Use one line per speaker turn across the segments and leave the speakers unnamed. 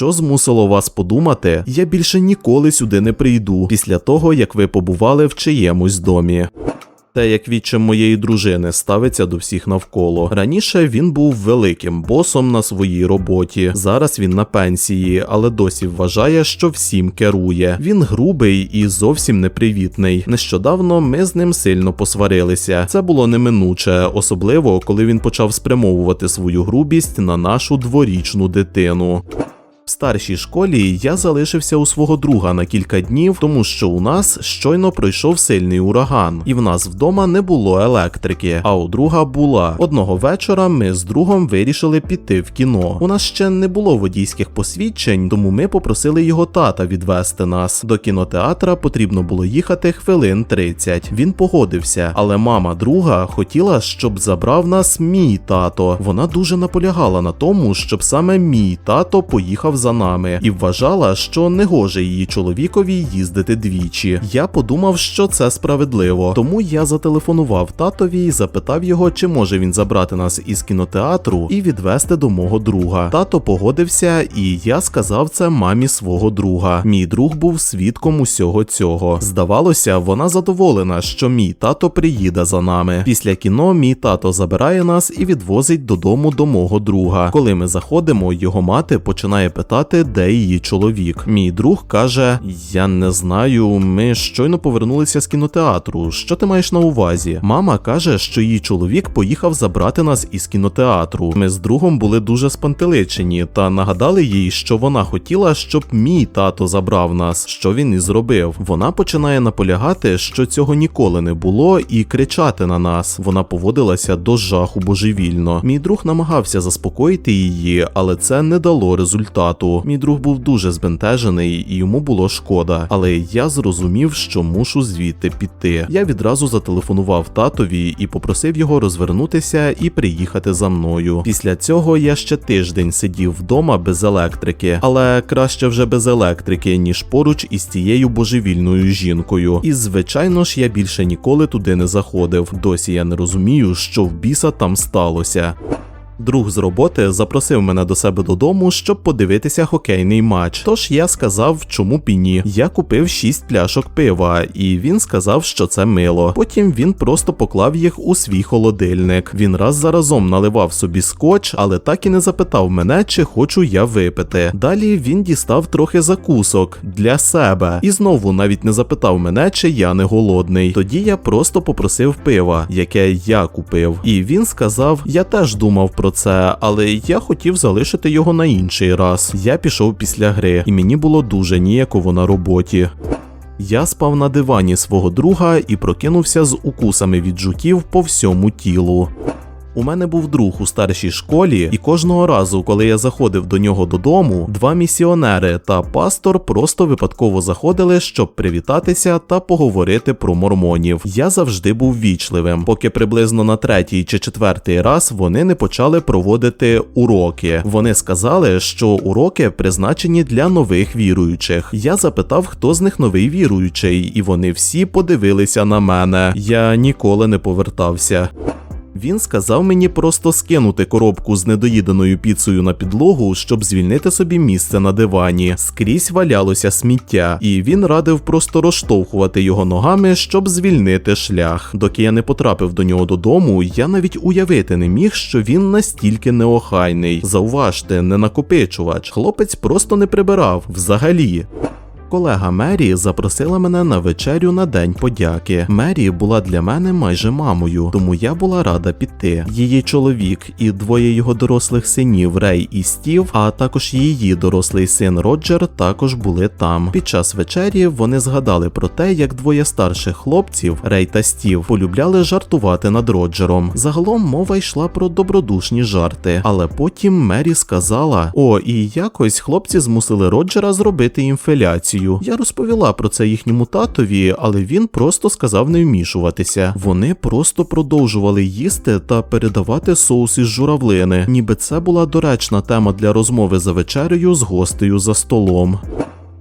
що змусило вас подумати, я більше ніколи сюди не прийду після того, як ви побували в чиємусь домі. Те, як відчим моєї дружини ставиться до всіх навколо. Раніше він був великим босом на своїй роботі. Зараз він на пенсії, але досі вважає, що всім керує. Він грубий і зовсім непривітний. Нещодавно ми з ним сильно посварилися. Це було неминуче, особливо коли він почав спрямовувати свою грубість на нашу дворічну дитину. Старшій школі я залишився у свого друга на кілька днів, тому що у нас щойно пройшов сильний ураган, і в нас вдома не було електрики, а у друга була. Одного вечора ми з другом вирішили піти в кіно. У нас ще не було водійських посвідчень, тому ми попросили його тата відвести нас. До кінотеатра потрібно було їхати хвилин 30. Він погодився, але мама друга хотіла, щоб забрав нас мій тато. Вона дуже наполягала на тому, щоб саме мій тато поїхав за нами, і вважала, що не гоже її чоловікові їздити двічі. Я подумав, що це справедливо, тому я зателефонував татові і запитав його, чи може він забрати нас із кінотеатру і відвести до мого друга. Тато погодився, і я сказав це мамі свого друга. Мій друг був свідком усього цього. Здавалося, вона задоволена, що мій тато приїде за нами. Після кіно мій тато забирає нас і відвозить додому до мого друга. Коли ми заходимо, його мати починає питати, де її чоловік. Мій друг каже: Я не знаю, ми щойно повернулися з кінотеатру. Що ти маєш на увазі? Мама каже, що її чоловік поїхав забрати нас із кінотеатру. Ми з другом були дуже спантеличені та нагадали їй, що вона хотіла, щоб мій тато забрав нас, що він і зробив. Вона починає наполягати, що цього ніколи не було, і кричати на нас. Вона поводилася до жаху божевільно. Мій друг намагався заспокоїти її, але це не дало результату. Мій друг був дуже збентежений і йому було шкода. Але я зрозумів, що мушу звідти піти. Я відразу зателефонував татові і попросив його розвернутися і приїхати за мною. Після цього я ще тиждень сидів вдома без електрики, але краще вже без електрики, ніж поруч із цією божевільною жінкою. І звичайно ж, я більше ніколи туди не заходив. Досі я не розумію, що в біса там сталося. Друг з роботи запросив мене до себе додому, щоб подивитися хокейний матч. Тож я сказав, чому б і ні. Я купив 6 пляшок пива, і він сказав, що це мило. Потім він просто поклав їх у свій холодильник. Він раз за разом наливав собі скотч, але так і не запитав мене, чи хочу я випити. Далі він дістав трохи закусок для себе і знову навіть не запитав мене, чи я не голодний. Тоді я просто попросив пива, яке я купив. І він сказав: Я теж думав про це, але я хотів залишити його на інший раз. Я пішов після гри, і мені було дуже ніяково на роботі. Я спав на дивані свого друга і прокинувся з укусами від жуків по всьому тілу. У мене був друг у старшій школі, і кожного разу, коли я заходив до нього додому, два місіонери та пастор просто випадково заходили, щоб привітатися та поговорити про мормонів. Я завжди був вічливим, поки приблизно на третій чи четвертий раз вони не почали проводити уроки. Вони сказали, що уроки призначені для нових віруючих. Я запитав, хто з них новий віруючий, і вони всі подивилися на мене. Я ніколи не повертався. Він сказав мені просто скинути коробку з недоїденою піцею на підлогу, щоб звільнити собі місце на дивані. Скрізь валялося сміття, і він радив просто розштовхувати його ногами, щоб звільнити шлях. Доки я не потрапив до нього додому, я навіть уявити не міг, що він настільки неохайний. Зауважте, не накопичувач. Хлопець просто не прибирав взагалі. Колега Мері запросила мене на вечерю на день подяки. Мері була для мене майже мамою, тому я була рада піти. Її чоловік і двоє його дорослих синів Рей і Стів, а також її дорослий син Роджер також були там. Під час вечері вони згадали про те, як двоє старших хлопців Рей та Стів полюбляли жартувати над Роджером. Загалом мова йшла про добродушні жарти, але потім Мері сказала: О, і якось хлопці змусили Роджера зробити інфеляцію. Я розповіла про це їхньому татові, але він просто сказав не вмішуватися. Вони просто продовжували їсти та передавати соус із журавлини, ніби це була доречна тема для розмови за вечерею з гостею за столом.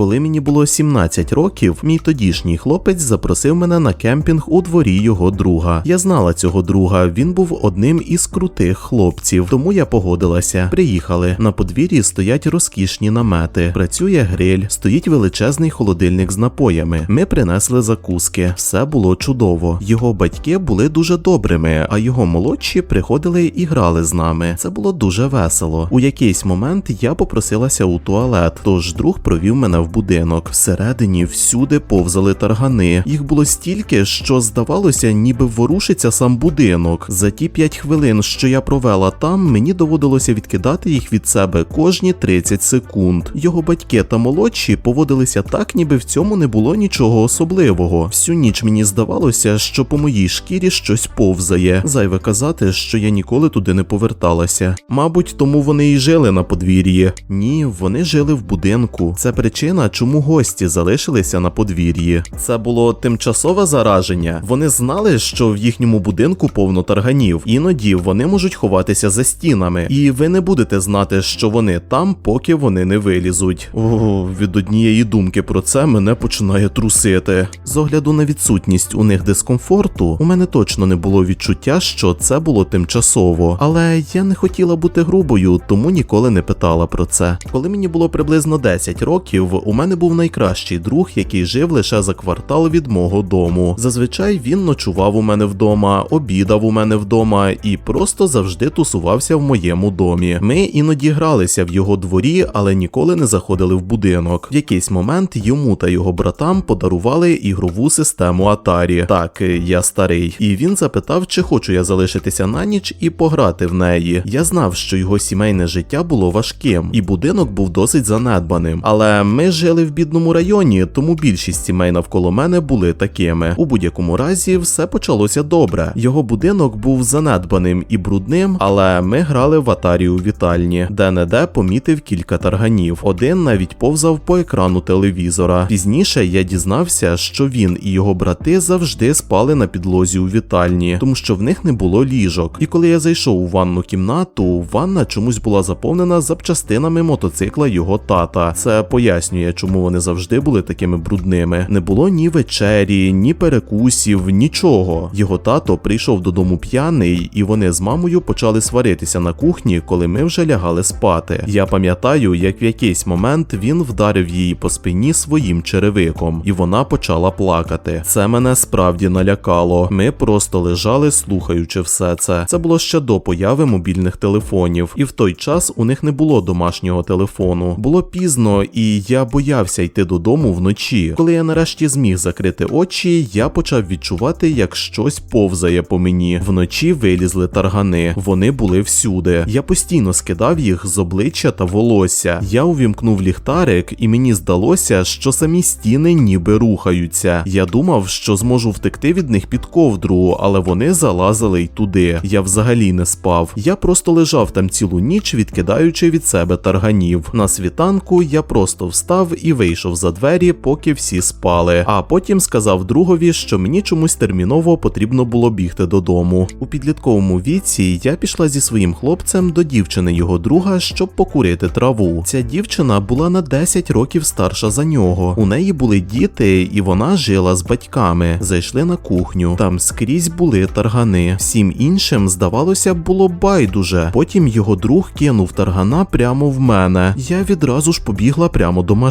Коли мені було 17 років, мій тодішній хлопець запросив мене на кемпінг у дворі його друга. Я знала цього друга, він був одним із крутих хлопців, тому я погодилася. Приїхали. На подвір'ї стоять розкішні намети, працює гриль, стоїть величезний холодильник з напоями. Ми принесли закуски. Все було чудово. Його батьки були дуже добрими, а його молодші приходили і грали з нами. Це було дуже весело. У якийсь момент я попросилася у туалет, тож друг провів мене в будинок. Всередині всюди повзали таргани. Їх було стільки, що здавалося, ніби ворушиться сам будинок. За ті 5 хвилин, що я провела там, мені доводилося відкидати їх від себе кожні 30 секунд. Його батьки та молодші поводилися так, ніби в цьому не було нічого особливого. Всю ніч мені здавалося, що по моїй шкірі щось повзає. Зайве казати, що я ніколи туди не поверталася. Мабуть, тому вони і жили на подвір'ї. Ні, вони жили в будинку. Це причина, чому гості залишилися на подвір'ї. Це було тимчасове зараження. Вони знали, що в їхньому будинку повно тарганів. Іноді вони можуть ховатися за стінами, і ви не будете знати, що вони там, поки вони не вилізуть. О, від однієї думки про це мене починає трусити. З огляду на відсутність у них дискомфорту, у мене точно не було відчуття, що це було тимчасово. Але я не хотіла бути грубою, тому ніколи не питала про це. Коли мені було приблизно 10 років, у мене був найкращий друг, який жив лише за квартал від мого дому. Зазвичай він ночував у мене вдома, обідав у мене вдома і просто завжди тусувався в моєму домі. Ми іноді гралися в його дворі, але ніколи не заходили в будинок. В якийсь момент йому та його братам подарували ігрову систему Atari. Так, я старий. І він запитав, чи хочу я залишитися на ніч і пограти в неї. Я знав, що його сімейне життя було важким, і будинок був досить занедбаним. Але ми жили в бідному районі, тому більшість сімей навколо мене були такими. У будь-якому разі, все почалося добре. Його будинок був занедбаним і брудним, але ми грали в Atari у вітальні, де не де помітив кілька тарганів. Один навіть повзав по екрану телевізора. Пізніше я дізнався, що він і його брати завжди спали на підлозі у вітальні, тому що в них не було ліжок. І коли я зайшов у ванну кімнату, ванна чомусь була заповнена запчастинами мотоцикла його тата. Це пояснює, чому вони завжди були такими брудними. Не було ні вечері, ні перекусів, нічого. Його тато прийшов додому п'яний, і вони з мамою почали сваритися на кухні, коли ми вже лягали спати. Я пам'ятаю, як в якийсь момент він вдарив її по спині своїм черевиком, і вона почала плакати. Це мене справді налякало. Ми просто лежали, слухаючи все це. Це було ще до появи мобільних телефонів, і в той час у них не було домашнього телефону. Було пізно, і я боявся йти додому вночі. Коли я нарешті зміг закрити очі, я почав відчувати, як щось повзає по мені. Вночі вилізли таргани. Вони були всюди. Я постійно скидав їх з обличчя та волосся. Я увімкнув ліхтарик, і мені здалося, що самі стіни ніби рухаються. Я думав, що зможу втекти від них під ковдру, але вони залазили й туди. Я взагалі не спав. Я просто лежав там цілу ніч, відкидаючи від себе тарганів. На світанку я просто встав і вийшов за двері, поки всі спали. А потім сказав другові, що мені чомусь терміново потрібно було бігти додому. У підлітковому віці я пішла зі своїм хлопцем до дівчини його друга, щоб покурити траву. Ця дівчина була на 10 років старша за нього. У неї були діти, і вона жила з батьками. Зайшли на кухню. Там скрізь були таргани. Всім іншим, здавалося, було байдуже. Потім його друг кинув таргана прямо в мене. Я відразу ж побігла прямо до машини.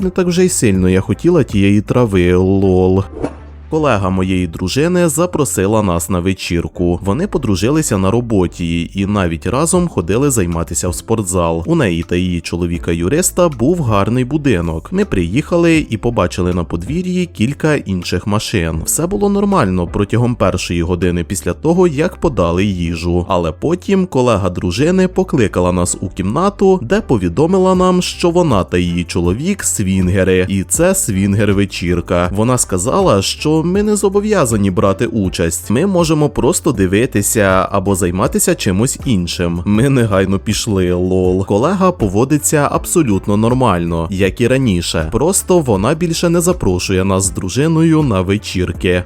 Не так вже й сильно я хотіла тієї трави, лол. Колега моєї дружини запросила нас на вечірку. Вони подружилися на роботі і навіть разом ходили займатися в спортзал. У неї та її чоловіка-юриста був гарний будинок. Ми приїхали і побачили на подвір'ї кілька інших машин. Все було нормально протягом першої години після того, як подали їжу. Але потім колега дружини покликала нас у кімнату, де повідомила нам, що вона та її чоловік свінгери, і це свінгер-вечірка. Вона сказала, що ми не зобов'язані брати участь. Ми можемо просто дивитися або займатися чимось іншим. Ми негайно пішли, лол. Колега поводиться абсолютно нормально, як і раніше. Просто вона більше не запрошує нас з дружиною на вечірки.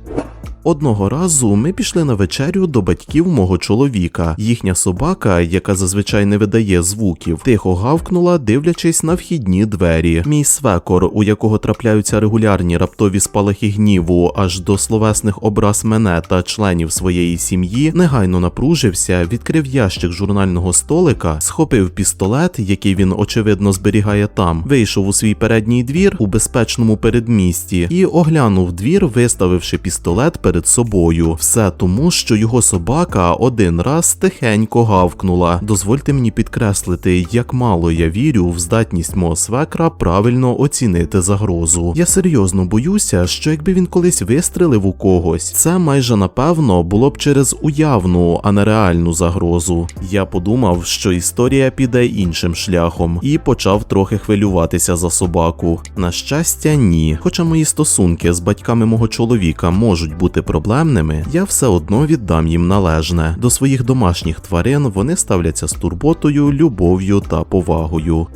Одного разу ми пішли на вечерю до батьків мого чоловіка. Їхня собака, яка зазвичай не видає звуків, тихо гавкнула, дивлячись на вхідні двері. Мій свекор, у якого трапляються регулярні раптові спалахи гніву аж до словесних образ мене та членів своєї сім'ї, негайно напружився, відкрив ящик журнального столика, схопив пістолет, який він очевидно зберігає там, вийшов у свій передній двір у безпечному передмісті і оглянув двір, виставивши пістолет перед собою. Все тому, що його собака один раз тихенько гавкнула. Дозвольте мені підкреслити, як мало я вірю в здатність мого свекра правильно оцінити загрозу. Я серйозно боюся, що якби він колись вистрелив у когось, це майже напевно було б через уявну, а не реальну загрозу. Я подумав, що історія піде іншим шляхом, і почав трохи хвилюватися за собаку. На щастя, ні. Хоча мої стосунки з батьками мого чоловіка можуть бути проблемними, я все одно віддам їм належне. До своїх домашніх тварин вони ставляться з турботою, любов'ю та повагою.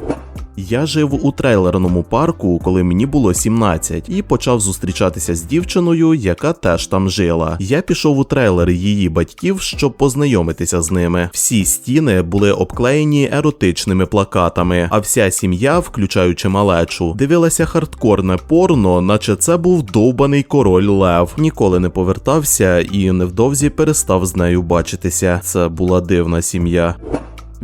Я жив у трейлерному парку, коли мені було 17, і почав зустрічатися з дівчиною, яка теж там жила. Я пішов у трейлер її батьків, щоб познайомитися з ними. Всі стіни були обклеєні еротичними плакатами, а вся сім'я, включаючи малечу, дивилася хардкорне порно, наче це був довбаний король Лев. Ніколи не повертався і невдовзі перестав з нею бачитися. Це була дивна сім'я.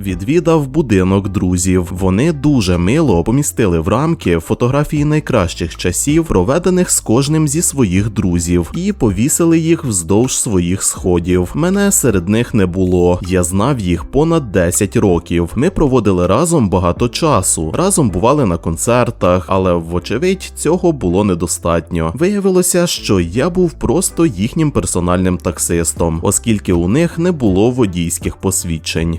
Відвідав будинок друзів. Вони дуже мило помістили в рамки фотографії найкращих часів, проведених з кожним зі своїх друзів, і повісили їх вздовж своїх сходів. Мене серед них не було. Я знав їх понад 10 років. Ми проводили разом багато часу. Разом бували на концертах, але вочевидь цього було недостатньо. Виявилося, що я був просто їхнім персональним таксистом, оскільки у них не було водійських посвідчень.